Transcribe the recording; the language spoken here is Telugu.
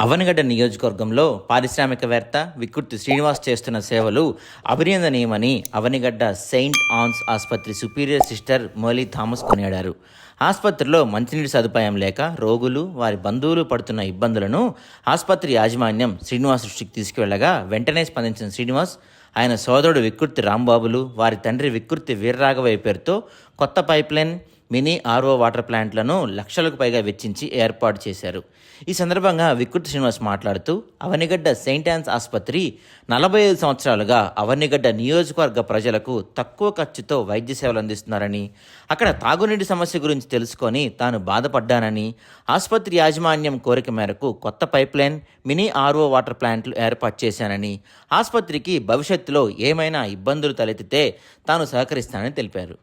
అవనిగడ్డ నియోజకవర్గంలో పారిశ్రామికవేత్త వికృతి శ్రీనివాస్ చేస్తున్న సేవలు అభినందనీయమని అవనిగడ్డ సెయింట్ ఆన్స్ ఆసుపత్రి సుపీరియర్ సిస్టర్ మోలీ థామస్ కొనియాడారు. ఆసుపత్రిలో మంచినీటి సదుపాయం లేక రోగులు వారి బంధువులు పడుతున్న ఇబ్బందులను ఆసుపత్రి యాజమాన్యం శ్రీనివాస్ దృష్టికి తీసుకువెళ్ళగా వెంటనే స్పందించిన శ్రీనివాస్ ఆయన సోదరుడు వికృతి రాంబాబులు వారి తండ్రి వికృతి వీర్రాఘవయ్య పేరుతో కొత్త పైప్లైన్ మినీ ఆర్ఓ వాటర్ ప్లాంట్లను లక్షలకు పైగా వెచ్చించి ఏర్పాటు చేశారు. ఈ సందర్భంగా వికృత్ శ్రీనివాస్ మాట్లాడుతూ అవనిగడ్డ సెయింట్ యాన్స్ ఆసుపత్రి నలభై ఐదు సంవత్సరాలుగా అవనిగడ్డ నియోజకవర్గ ప్రజలకు తక్కువ ఖర్చుతో వైద్య సేవలు అందిస్తున్నారని అక్కడ తాగునీటి సమస్య గురించి తెలుసుకొని తాను బాధపడ్డానని ఆసుపత్రి యాజమాన్యం కోరిక మేరకు కొత్త పైప్లైన్ మినీ ఆర్ఓ వాటర్ ప్లాంట్లు ఏర్పాటు చేశానని ఆసుపత్రికి భవిష్యత్తులో ఏమైనా ఇబ్బందులు తలెత్తితే తాను సహకరిస్తానని తెలిపారు.